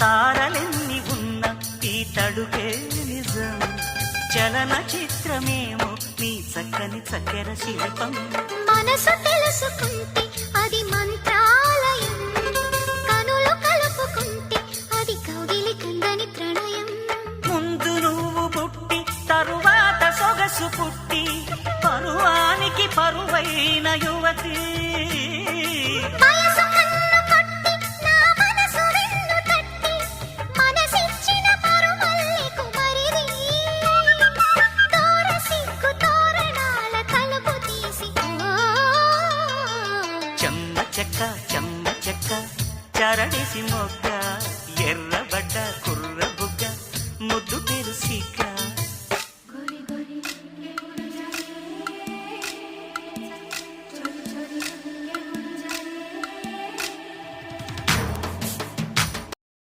తారలెన్ని ఉన్న ఈ తడుకే నిజం. చలన చిత్రమేమో నీ చక్కని చక్కెర శిల్పం. మనసు తెలుసుకుంటే అది మంత్రాలయం. కనులు కలుపుకుంటే అది కౌగిలి కందని ప్రణయం. ముందు నువ్వు పుట్టి తరువాత సొగసు పుట్టి పరువానికి పరువైన యువతి. చరణిసి మొగ్గ ఎర్రబడ్డ కుర్ర బుగ్గ ముద్దు పేరు